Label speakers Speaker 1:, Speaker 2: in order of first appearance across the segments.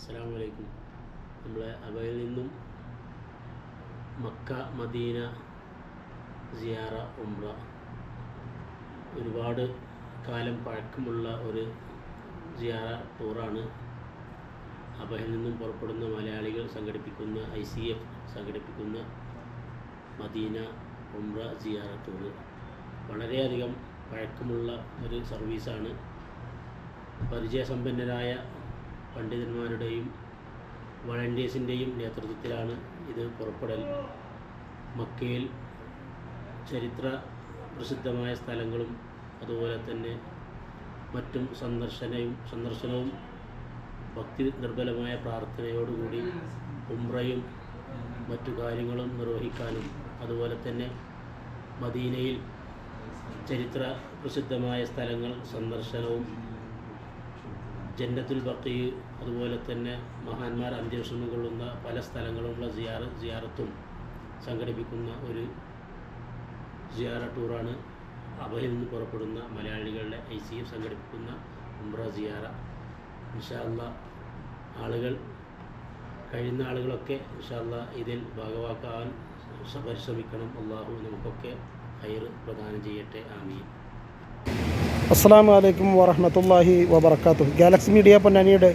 Speaker 1: അസ്സാം നമ്മളെ അവയിൽ നിന്നും മക്ക മദീന സിയാറ ഉംറ ഒരുപാട് കാലം പഴക്കമുള്ള ഒരു സിയാറ ടൂറാണ്. അബയിൽ നിന്നും പുറപ്പെടുന്ന മലയാളികൾ സംഘടിപ്പിക്കുന്ന ഐ സി എഫ് സംഘടിപ്പിക്കുന്ന മദീന ഉംറ സിയാറ ടൂർ വളരെയധികം പഴക്കമുള്ള ഒരു സർവീസാണ്. പരിചയസമ്പന്നരായ പണ്ഡിതന്മാരുടെയും വളണ്ടിയേഴ്സിന്റെയും നേതൃത്വത്തിലാണ് ഇത് പുറപ്പെടൽ. മക്കയിൽ ചരിത്ര പ്രസിദ്ധമായ സ്ഥലങ്ങളും അതുപോലെ തന്നെ മറ്റും സന്ദർശനവും സന്ദർശനവും ഭക്തി നിർബലമായ പ്രാർത്ഥനയോടുകൂടി ഉംറയും മറ്റു കാര്യങ്ങളും നിർവഹിക്കാനും അതുപോലെ തന്നെ മദീനയിൽ ചരിത്ര പ്രസിദ്ധമായ സ്ഥലങ്ങൾ സന്ദർശനവും ജന്നത്തുൽ ബക്കി അതുപോലെ തന്നെ മഹാന്മാർ അന്ത്യവിഷമം കൊള്ളുന്ന പല സ്ഥലങ്ങളുമുള്ള സിയാറ സിയാറത്തും സംഘടിപ്പിക്കുന്ന ഒരു സിയാറ ടൂറാണ്. അബയിൽ നിന്ന് പുറപ്പെടുന്ന മലയാളികളുടെ ഐ സി എഫ് സംഘടിപ്പിക്കുന്ന ഉംറ സിയാറ. ഇൻഷാല്ല ആളുകൾ കഴിയുന്ന ആളുകളൊക്കെ ഇൻഷാല്ല ഇതിൽ ഭാഗവാക്കാൻ പരിശ്രമിക്കണം. അള്ളാഹു നമുക്കൊക്കെ ഹൈർ പ്രദാനം ചെയ്യട്ടെ. ആമീൻ.
Speaker 2: അസ്സാം വലൈക്കും വറഹമത്തല്ലാഹി വബർക്കാത്തു ഗാലക്സി മീഡിയ പൊന്നാനിയുടെ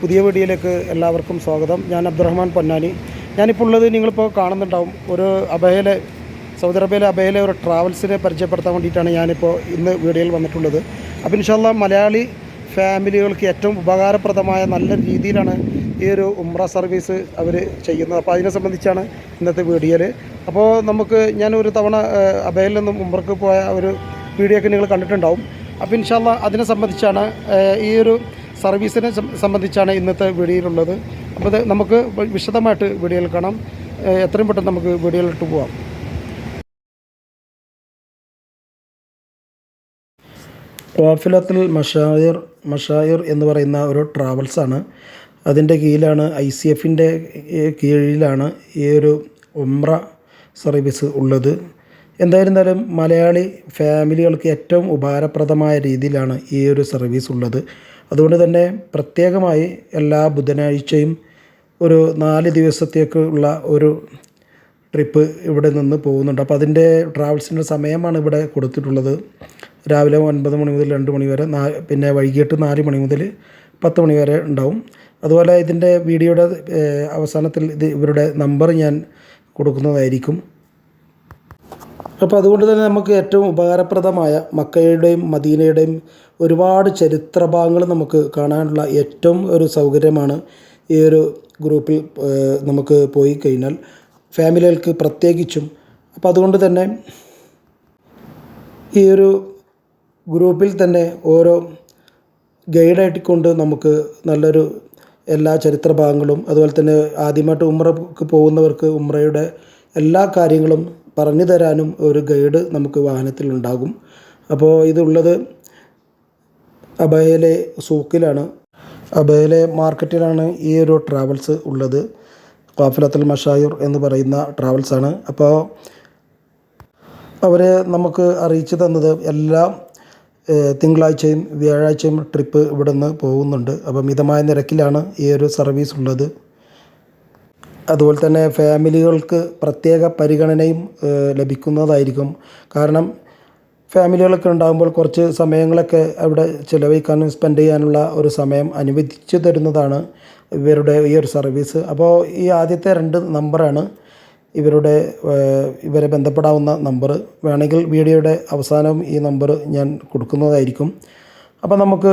Speaker 2: പുതിയ വീഡിയോയിലേക്ക് എല്ലാവർക്കും സ്വാഗതം. ഞാൻ അബ്ദുറഹ്മാൻ പൊന്നാനി. ഞാനിപ്പോൾ ഉള്ളത് നിങ്ങളിപ്പോൾ കാണുന്നുണ്ടാവും. ഒരു അബഹയിലെ സൗദി അറേബ്യയിലെ അബഹയിലെ ഒരു ട്രാവൽസിനെ പരിചയപ്പെടുത്താൻ വേണ്ടിയിട്ടാണ് ഞാനിപ്പോൾ ഇന്ന് വീഡിയോയിൽ വന്നിട്ടുള്ളത്. അപ്പോൾ ഇൻഷാല്ല മലയാളി ഫാമിലികൾക്ക് ഏറ്റവും ഉപകാരപ്രദമായ നല്ല രീതിയിലാണ് ഈ ഒരു ഉമ്ര സർവീസ് അവർ ചെയ്യുന്നത്. അപ്പോൾ അതിനെ സംബന്ധിച്ചാണ് ഇന്നത്തെ വീഡിയോയിൽ. അപ്പോൾ നമുക്ക് ഞാൻ ഒരു തവണ അബഹയിൽ നിന്നും ഉമ്രക്ക് പോയ ഒരു വീഡിയോ ഒക്കെ നിങ്ങൾ കണ്ടിട്ടുണ്ടാവും. അപ്പോൾ ഇൻഷാല്ല അതിനെ സംബന്ധിച്ചാണ് ഈ ഒരു സർവീസിനെ സംബന്ധിച്ചാണ് ഇന്നത്തെ വീഡിയോയിലുള്ളത് അപ്പോൾ നമുക്ക് വിശദമായിട്ട് വീഡിയോയിൽ കാണാം. എത്രയും പെട്ടെന്ന് നമുക്ക് വീഡിയോയിലിട്ട് പോവാം. വാഫിലത്തുൽ മഷായർ മഷായർ എന്ന് പറയുന്ന ഒരു ട്രാവൽസാണ് അതിന്റെ കീഴിലാണ് ഐ സി എഫിന്റെ കീഴിലാണ് ഈ ഒരു ഉംറ സർവീസ് ഉള്ളത്. എന്തായിരുന്നാലും മലയാളി ഫാമിലികൾക്ക് ഏറ്റവും ഉപകാരപ്രദമായ രീതിയിലാണ് ഈ ഒരു സർവീസ് ഉള്ളത്. അതുകൊണ്ട് തന്നെ പ്രത്യേകമായി എല്ലാ ബുധനാഴ്ചയും ഒരു നാല് ദിവസത്തേക്ക് ഉള്ള ഒരു ട്രിപ്പ് ഇവിടെ നിന്ന് പോകുന്നുണ്ട്. അപ്പോൾ അതിന്റെ ട്രാവൽസിന്റെ സമയമാണ് ഇവിടെ കൊടുത്തിട്ടുള്ളത്. രാവിലെ ഒൻപത് മണി മുതൽ രണ്ട് മണി വരെ നാ പിന്നെ വൈകിട്ട് നാല് മണി മുതൽ പത്ത് മണി വരെ ഉണ്ടാവും. അതുപോലെ ഇതിന്റെ വീഡിയോയുടെ അവസാനത്തിൽ ഇത് ഇവരുടെ നമ്പർ ഞാൻ കൊടുക്കുന്നതായിരിക്കും. അപ്പോൾ അതുകൊണ്ട് തന്നെ നമുക്ക് ഏറ്റവും ഉപകാരപ്രദമായ മക്കയുടെയും മദീനയുടെയും ഒരുപാട് ചരിത്ര ഭാഗങ്ങൾ നമുക്ക് കാണാനുള്ള ഏറ്റവും ഒരു സൗകര്യമാണ് ഈ ഒരു ഗ്രൂപ്പിൽ നമുക്ക് പോയി കഴിഞ്ഞാൽ ഫാമിലികൾക്ക് പ്രത്യേകിച്ചും. അപ്പോൾ അതുകൊണ്ട് തന്നെ ഈ ഒരു ഗ്രൂപ്പിൽ തന്നെ ഓരോ ഗൈഡായിട്ട് കൊണ്ട് നമുക്ക് നല്ലൊരു എല്ലാ ചരിത്ര ഭാഗങ്ങളും അതുപോലെ തന്നെ ആദ്യമായിട്ട് ഉമ്രക്ക് പോകുന്നവർക്ക് ഉമ്രയുടെ എല്ലാ കാര്യങ്ങളും പറഞ്ഞു തരാനും ഒരു ഗൈഡ് നമുക്ക് വാഹനത്തിൽ ഉണ്ടാകും. അപ്പോൾ ഇതുള്ളത് അബയലെ സൂക്കിലാണ്. അബയലെ മാർക്കറ്റിലാണ് ഈ ഒരു ട്രാവൽസ് ഉള്ളത്. കാഫിലത്തുൽ മഷായൂർ എന്ന് പറയുന്ന ട്രാവൽസ് ആണ്. അപ്പോൾ അവർ നമുക്ക് അറിയിച്ചു തന്നത് എല്ലാ തിങ്കളാഴ്ചയും വ്യാഴാഴ്ചയും ട്രിപ്പ് ഇവിടെ നിന്ന് പോകുന്നുണ്ട്. അപ്പോൾ മിതമായ നിരക്കിലാണ് ഈ ഒരു സർവീസ് ഉള്ളത്. അതുപോലെ തന്നെ ഫാമിലികൾക്ക് പ്രത്യേക പരിഗണനയും ലഭിക്കുന്നതായിരിക്കും. കാരണം ഫാമിലികളൊക്കെ ഉണ്ടാകുമ്പോൾ കുറച്ച് സമയങ്ങളൊക്കെ അവിടെ ചിലവഴിക്കാനും സ്പെൻഡ് ചെയ്യാനുള്ള ഒരു സമയം അനുവദിച്ചു തരുന്നതാണ് ഇവരുടെ ഈ ഒരു സർവീസ് അപ്പോൾ ഈ ആദ്യത്തെ രണ്ട് നമ്പറാണ് ഇവരുടെ ഇവരെ ബന്ധപ്പെടാവുന്ന നമ്പർ വേണമെങ്കിൽ വീഡിയോയുടെ അവസാനം ഈ നമ്പർ ഞാൻ കൊടുക്കുന്നതായിരിക്കും. അപ്പോൾ നമുക്ക്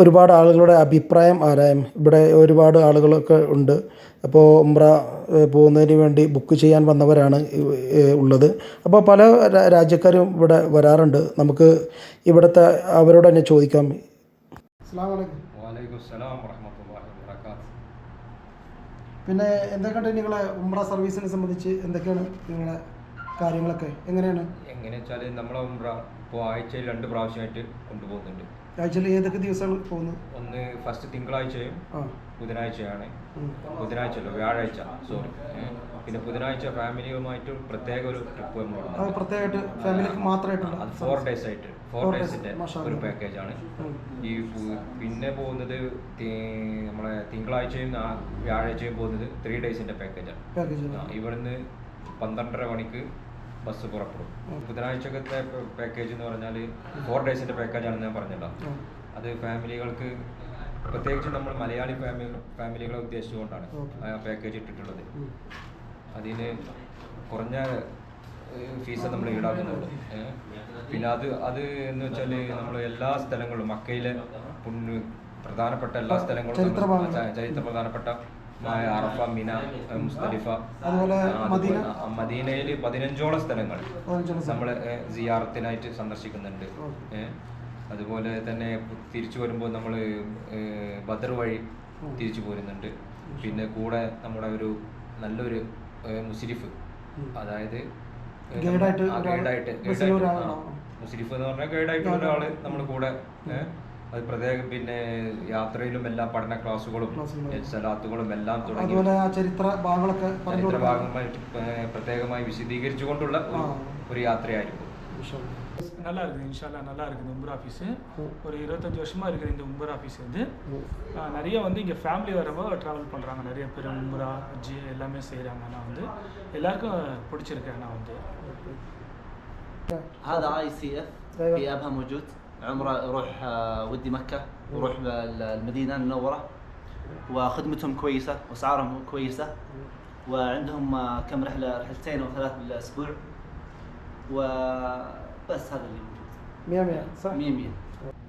Speaker 2: ഒരുപാട് ആളുകളുടെ അഭിപ്രായം ആരായും ഇവിടെ ഒരുപാട് ആളുകളൊക്കെ ഉണ്ട്. അപ്പോൾ ഉംറ പോകുന്നതിന് വേണ്ടി ബുക്ക് ചെയ്യാൻ വന്നവരാണ് ഉള്ളത്. അപ്പോൾ പല രാജ്യക്കാരും ഇവിടെ വരാറുണ്ട്. നമുക്ക് ഇവിടുത്തെ അവരോട് തന്നെ ചോദിക്കാം. പിന്നെ എന്തൊക്കെയാണ് നിങ്ങളെ ഉംറ സർവീസിനെ സംബന്ധിച്ച്? എന്തൊക്കെയാണ് നിങ്ങളെ കാര്യങ്ങളൊക്കെ? എങ്ങനെയാണ്?
Speaker 3: എങ്ങനെ വെച്ചാൽ നമ്മളെ ഉംറ ഇപ്പോൾ ആഴ്ചയിൽ രണ്ട് പ്രാവശ്യമായിട്ട് കൊണ്ടുപോകുന്നുണ്ട്.
Speaker 2: ആഴ്ചയിൽ ഏതൊക്കെ ദിവസമാണ് പോകുന്നത്
Speaker 3: ഒന്ന് ഫസ്റ്റ് തിങ്കളാഴ്ചയും ബുധനാഴ്ചയാണ്.
Speaker 2: ബുധനാഴ്ച
Speaker 3: അല്ല വ്യാഴാഴ്ച സോറി പിന്നെ ബുധനാഴ്ച ഫാമിലിയുമായിട്ട് പ്രത്യേക ഒരു ട്രിപ്പ്
Speaker 2: പ്രത്യേകമായിട്ട് ഫാമിലിക്ക് മാത്രമായിട്ടുള്ള
Speaker 3: അത് ഫോർ ഡേയ്സ് ആയിട്ട്. ഫോർ ഡേയ്സിന്റെ ഒരു പാക്കേജ്
Speaker 2: ആണ്.
Speaker 3: ഈ പിന്നെ പോകുന്നത് നമ്മളെ തിങ്കളാഴ്ചയും വ്യാഴാഴ്ചയും പോകുന്നത് ത്രീ ഡേയ്സിന്റെ പാക്കേജാണ്
Speaker 2: പാക്കേജ്
Speaker 3: ആണ്. ഇവിടുന്ന് പന്ത്രണ്ടര മണിക്ക് ബസ് പുറപ്പെടും. ബുധനാഴ്ചക്കത്തെ പാക്കേജ് എന്ന് പറഞ്ഞാൽ ഫോർ ഡേയ്സിന്റെ പാക്കേജാണെന്ന് ഞാൻ പറഞ്ഞല്ലോ. അത് ഫാമിലികൾക്ക് പ്രത്യേകിച്ച് നമ്മൾ മലയാളി ഫാമിലി ഫാമിലികളെ ഉദ്ദേശിച്ചുകൊണ്ടാണ്. ആ പാക്കേജ് ഇട്ടിട്ടുള്ളത്. അതിന് കുറഞ്ഞ ഫീസ് നമ്മൾ ഈടാക്കുന്നുള്ളൂ ഏ. പിന്നെ അത് അത് എന്ന് വെച്ചാൽ നമ്മൾ എല്ലാ സ്ഥലങ്ങളും മക്കയിലെ പുണ്യ പ്രധാനപ്പെട്ട എല്ലാ സ്ഥലങ്ങളും
Speaker 2: ചരിത്ര
Speaker 3: പ്രധാനപ്പെട്ട അറഫ മിന മുസ്തലിഫ
Speaker 2: അതുപോലെ മദീന?
Speaker 3: അതുപോലെ മദീനയിൽ പതിനഞ്ചോളം സ്ഥലങ്ങൾ. നമ്മൾ സിയാറത്തിനായിട്ട് സന്ദർശിക്കുന്നുണ്ട്. അതുപോലെ തന്നെ തിരിച്ചു വരുമ്പോൾ നമ്മൾ ബദർ വഴി തിരിച്ചു പോരുന്നുണ്ട്. പിന്നെ കൂടെ നമ്മുടെ ഒരു നല്ലൊരു മുസിരിഫ് അതായത്
Speaker 2: ഗൈഡായിട്ട്
Speaker 3: ഗൈഡായിട്ട് ഗൈഡായിട്ട് മുസ്ലിഫ് എന്ന് പറഞ്ഞാൽ ഗൈഡായിട്ടുള്ള ഒരാൾ നമ്മുടെ കൂടെ അത് പ്രത്യേകം പിന്നെ യാത്രയിലും എല്ലാം പഠന ക്ലാസ്സുകളും
Speaker 2: ക്ലാസ്സുകളും.
Speaker 3: ഏ, സലാത്തുകളും എല്ലാം തുടങ്ങി
Speaker 2: അതുപോലെ ആ ചരിത്ര ഭാഗങ്ങളൊക്കെ പറഞ്ഞു
Speaker 3: ചരിത്ര
Speaker 2: കൊടുക്കാൻ
Speaker 3: ഭാഗമായിട്ട് ഏ, പ്രത്യേകമായി വിശദീകരിച്ചുകൊണ്ടുള്ള ഒരു-
Speaker 2: ആ.
Speaker 3: ഒരു യാത്രയായിരിക്കും
Speaker 4: நல்லா இருக்குது இன்ஷால்லா நல்லா இருக்குது உம்பர் ஆஃபீஸு ஒரு இருபத்தஞ்சி வருஷமாக இருக்குது இந்த உம்பர் ஆஃபீஸ் வந்து ஆ, நிறைய வந்து இங்கே ஃபேமிலி வரவங்க ட்ராவல் பண்ணுறாங்க நிறைய பேர் உம்பரா ஹஜ்ஜி எல்லாமே செய்கிறாங்க ஆனால் வந்து எல்லாருக்கும் பிடிச்சிருக்கு ஆனால் வந்து
Speaker 5: هذا اي سي اف
Speaker 2: أيوة.
Speaker 5: في ابها موجود عمره يروح آه، ودي مكة يروح المدينة المنورة. وخدمتهم كويسة وأسعارهم كويسة. وعندهم آه، كم رحلة رحلتين أو ثلاث بالأسبوع. وبس هذا اللي موجود.
Speaker 2: 100 100 صح؟
Speaker 5: 100 100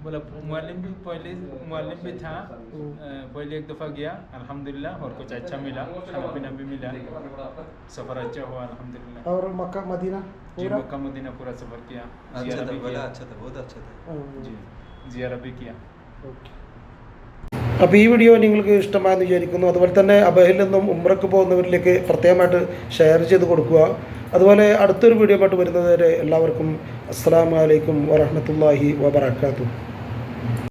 Speaker 6: बोला मुअल्लिम भी पहले मुअल्लिम भी था अ, पहले एक दफ़ा गया अल्हम्दुलिल्लाह और कुछ अच्छा मिला खाना पीना भी मिला सफ़र अच्छा हुआ अल्हम्दुलिल्लाह
Speaker 2: और मक्का मदीना
Speaker 6: जी
Speaker 2: पूरा
Speaker 6: मक्का मदीना पूरा सफ़र किया
Speaker 7: अच्छा
Speaker 6: जियारा
Speaker 7: था
Speaker 6: भी
Speaker 7: बड़ा
Speaker 6: किया
Speaker 7: अच्छा था बहुत अच्छा था
Speaker 2: ഉം.
Speaker 6: जी जियारा भी किया
Speaker 2: അപ്പോൾ ഈ വീഡിയോ നിങ്ങൾക്ക് ഇഷ്ടമായെന്ന് വിചാരിക്കുന്നു അതുപോലെ തന്നെ അബഹിൽ നിന്നും ഉമ്രക്ക് പോകുന്നവരിലേക്ക് പ്രത്യേകമായിട്ട് ഷെയർ ചെയ്ത് കൊടുക്കുക അതുപോലെ അടുത്തൊരു വീഡിയോ ആയിട്ട് വരുന്നത് വരെ എല്ലാവർക്കും അസ്സാം വലൈക്കും വറഹമത്തല്ലാഹി വബർക്കാത്തു